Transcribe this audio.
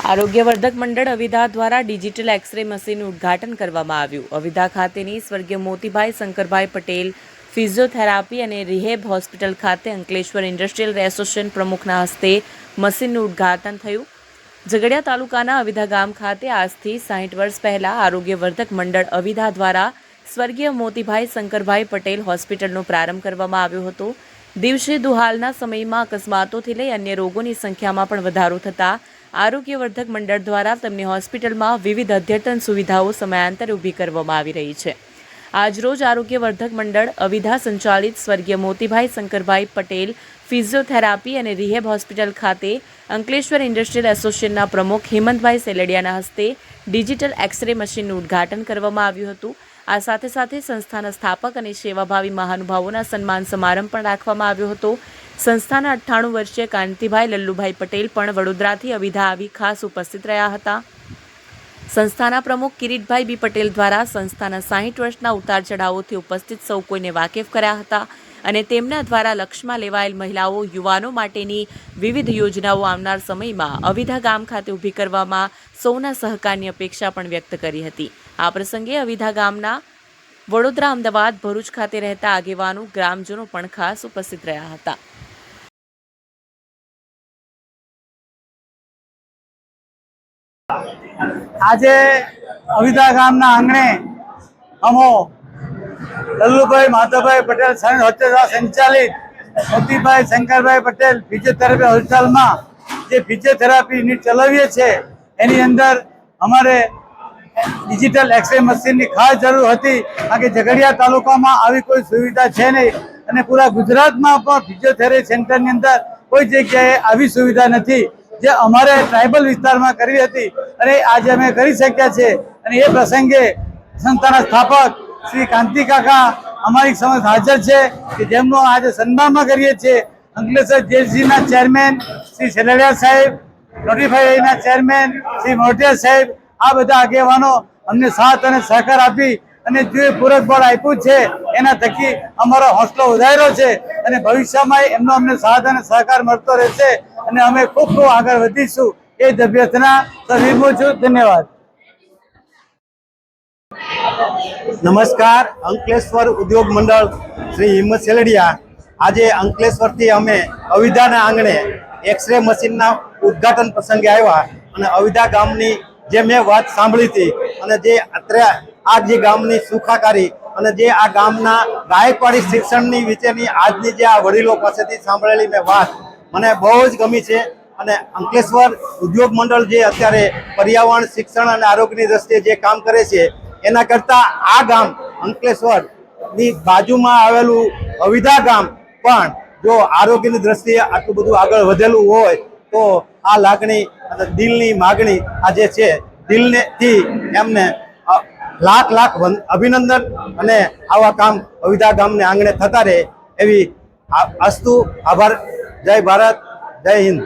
આરોગ્યવર્ધક મંડળ અવિધા દ્વારા digital x ray મશીનનું ઉદ્ઘાટન કરવામાં આવ્યું. અવિધા ખાતેની સ્વર્ગીય મોતીભાઈ શંકરભાઈ પટેલ, ફિઝિયોથેરાપી અને રિહેબ હોસ્પિટલ ખાતે અંકલેશ્વર ઇન્ડસ્ટ્રીયલ એસોસિએશન પ્રમુખના હસ્તે મશીનનું ઉદ્ઘાટન થયું. ઝઘડિયા તાલુકાના અવિધા ગામ ખાતે આજથી સાહીઠ વર્ષ પહેલા આરોગ્યવર્ધક મંડળ અવિધા દ્વારા સ્વર્ગીય મોતીભાઈ શંકરભાઈ પટેલ હોસ્પિટલનો પ્રારંભ કરવામાં આવ્યો હતો. દિવસે દુહાલના સમયમાં અકસ્માતોથી લઈ અન્ય રોગોની સંખ્યામાં પણ વધારો થતાં આરોગ્યવર્ધક મંડળ દ્વારા તેમની હોસ્પિટલમાં વિવિધ અદ્યતન સુવિધાઓ સમયાંતરે ઊભી કરવામાં આવી રહી છે. આજરોજ આરોગ્યવર્ધક મંડળ અવિધા સંચાલિત સ્વર્ગીય મોતીભાઈ શંકરભાઈ પટેલ, ફિઝિયોથેરાપી અને રિહેબ હોસ્પિટલ ખાતે અંકલેશ્વર ઇન્ડસ્ટ્રીયલ એસોસિએશનના પ્રમુખ હેમંતભાઈ સેલેડિયાના હસ્તે ડિજિટલ એક્સરે મશીનનું ઉદ્ઘાટન કરવામાં આવ્યું હતું. આ સાથે સાથે સંસ્થાના સ્થાપક અને સેવાભાવી મહાનુભાવોના સન્માન સમારંભ પણ રાખવામાં આવ્યો હતો. સંસ્થાના અઠ્ઠાણું વર્ષીય કાંતિભાઈ લલ્લુભાઈ પટેલ પણ વડોદરાથી અવિધા આવી ખાસ ઉપસ્થિત રહ્યા હતા. સંસ્થાના પ્રમુખ કિરીટભાઈ બી પટેલ દ્વારા સંસ્થાના સાહીઠ વર્ષના ઉતાર ચઢાવોથી ઉપસ્થિત સૌ કોઈને વાકેફ કર્યા હતા. અને તેમના દ્વારા લક્ષમાં લેવાયેલ મહિલાઓ, યુવાનો માટેની વિવિધ યોજનાઓ આવનાર સમયમાં અવિધા ગામ ખાતે ઊભી કરવામાં સૌના સહકારની અપેક્ષા પણ વ્યક્ત કરી હતી. આ પ્રસંગે અવિધા ગામના વડોદરા અમદાવાદ, ભરૂચ ખાતે રહેતા આગેવાનો, ગ્રામજનો પણ ખાસ ઉપસ્થિત રહ્યા હતા. આજે અવિધા ગામના આંગણે અમો લલ્લુભાઈ, માધવભાઈ પટેલ સન હોસ્પિટલ સંચાલિત મોતીભાઈ, શંકરભાઈ પટેલ ફિઝિયોથેરાપી હોસ્પિટલમાં જે ફિઝિયોથેરાપી યુનિટ ચલાવીએ છીએ, એની અંદર અમારે ડિજિટલ એક્સરે મશીનની ખાસ જરૂર હતી, કારણ કે ઝઘડિયા તાલુકામાં આવી કોઈ સુવિધા છે નહીં. અને પૂરા ગુજરાતમાં પણ ફિઝિયોથેરાપી સેન્ટરની અંદર કોઈ જગ્યાએ આવી સુવિધા નથી. જે અમારે ટ્રાઇબલ વિસ્તારમાં કરવી હતી અને આજે અમે કરી શક્યા છે અને એ પ્રસંગે સંસ્થાના સ્થાપક શ્રી કાંતિ કાકા, અમારી સમક્ષ હાજર છે કે જેમનો આજે સન્માનમાં કરીએ છીએ. અંકલેશ્વર જેલસીના ચેરમેન શ્રી સેલડિયા સાહેબ, નોટિફાઈના ચેરમેન શ્રી મોટિયા સાહેબ, આ બધા આગેવાનો અમને સાથ અને સહકાર આપી અને જે પૂરક બળ આપ્યું છે એના થકી અમારો હોસલો વધાર્યો છે અને ભવિષ્યમાં એમનો અમને સાથ અને સહકાર મળતો રહેશે અને અમે ખૂબ ખૂબ આગળ વધીશું. એ જ અભ્યર્થના સવિર્મું છું ધન્યવાદ. નમસ્કાર, અંકલેશ્વર ઉદ્યોગ મંડળ શ્રી હિંમત સેલડિયા આજે અંકલેશ્વરથી અમે અવિધાના આંગણે એક્સરે મશીનના ઉદ્ઘાટન પ્રસંગે આવ્યા અને અવિધા ગામની જે મેં વાત સાંભળી હતી અને જે અત્યારે આ જે ગામની સુખાકારી અને જે આ ગામના ગાયકવાડી શિક્ષણની વિશેની આજની જે આ વડીલો પાસેથી સાંભળેલી મેં વાત, મને બહુ જ ગમી છે અને અંકલેશ્વર ઉદ્યોગ મંડળ જે અત્યારે પર્યાવરણ, શિક્ષણ અને આરોગ્યની દ્રષ્ટિએ જે કામ કરે છે એના કરતાં આ ગામ અંકલેશ્વરની બાજુમાં આવેલું અવિધા ગામ પણ જો આરોગ્યની દ્રષ્ટિએ આટલું બધું આગળ વધેલું હોય તો આ લાગણી અને દિલની માગણી આ જે છે દિલને થી એમને લાખ લાખ અભિનંદન અને આવા કામ અવિધા ગામને આંગણે થતા રહે એવી અસ્તુ, આભાર. જય ભારત, જય હિન્દ.